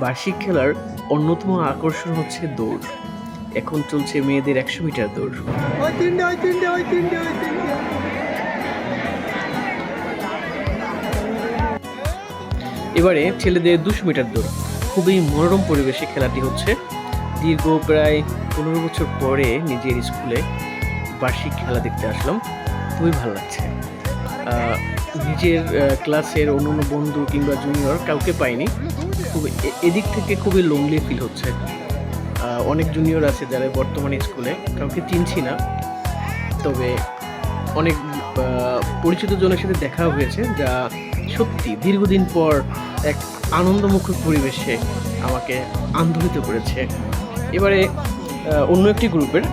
বার্ষিক খেলার অন্যতম আকর্ষণ হচ্ছে দৌড়। এখন চলছে মেয়েদের একশো মিটার দৌড়। এবারে ছেলেদের দুশো মিটার দৌড়। খুবই মনোরম পরিবেশে খেলাটি হচ্ছে। দীর্ঘ প্রায় পনেরো বছর পরে নিজের স্কুলে বার্ষিক খেলা দেখতে আসলাম। খুবই ভালো লাগছে। নিজের ক্লাসের অন্য অন্য বন্ধু কিংবা জুনিয়র কাউকে পাইনি। খুব এদিক থেকে খুবই লোনলি ফিল হচ্ছে। অনেক জুনিয়র আছে যারা বর্তমানে স্কুলে কাউকে চিনছি না। তবে অনেক পরিচিত জনের সাথে দেখা হয়েছে যা সত্যি দীর্ঘদিন পর এক আনন্দমুখর পরিবেশে আমাকে আন্দোলিত করেছে। এবারে অন্য একটি গ্রুপের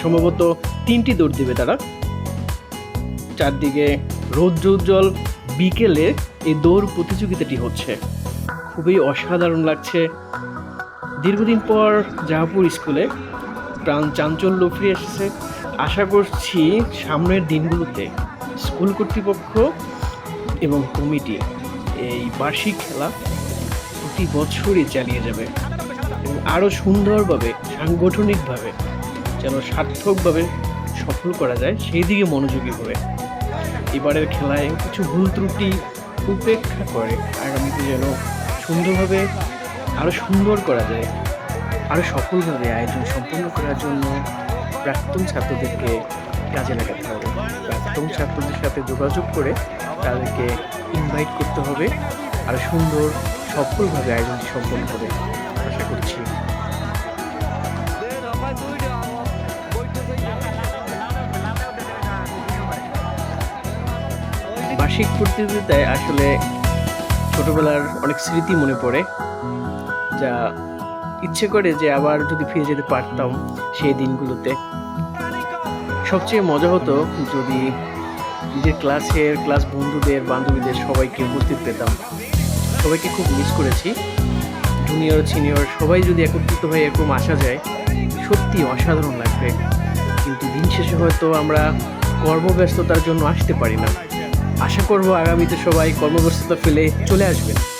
সম্ভবত তিনটি দৌড় দেবে তারা। চারদিকে রৌদ্র উজ্জ্বল। বিকেলে এই দৌড় প্রতিযোগিতাটি হচ্ছে। খুবই অসাধারণ লাগছে। দীর্ঘদিন পর জাহাপুর স্কুলে প্রাণ চাঞ্চল্য ফিরে এসেছে। আশা করছি সামনের দিনগুলোতে স্কুল কর্তৃপক্ষ এবং কমিটি এই বার্ষিক খেলা প্রতি বছরই চালিয়ে যাবে। এবং আরও সুন্দরভাবে, সাংগঠনিকভাবে যেন সার্থকভাবে সফল করা যায়, সেই দিকে মনোযোগী হবে। এবারের খেলায় কিছু ভুল ত্রুটি উপেক্ষা করে, আগামীতে যেন সুন্দরভাবে আরও সুন্দর করা যায় আরও সফলভাবে আয়োজন সম্পন্ন করার জন্য প্রাক্তন ছাত্রদেরকে কাজে লাগাতে হবে। প্রাক্তন ছাত্রদের সাথে যোগাযোগ করে তাদেরকে ইনভাইট করতে হবে আরও সুন্দর, সফলভাবে আয়োজন সম্পন্ন হবে। আশা করছি। বার্ষিক প্রতিযোগিতায় আসলে ছোটবেলার অনেক স্মৃতি মনে পড়ে, যা ইচ্ছে করে যে আবার যদি ফিরে যেতে পারতাম সেই দিনগুলোতে। সবচেয়ে মজা হতো যদি নিজের ক্লাসের, ক্লাস বন্ধুদের, বান্ধবীদের সবাইকে উপস্থিত পেতাম। সবাইকে খুব মিস করেছি। জুনিয়র সিনিয়র সবাই যদি একত্রিত হয়ে এরকম আসা যায়, সত্যি অসাধারণ লাগবে। কিন্তু দিন শেষে হয়তো আমরা কর্মব্যস্ততার জন্য আসতে পারি না। আশা করব আগামীতে সবাই কর্মব্যস্ততা ফেলে চলে আসবেন।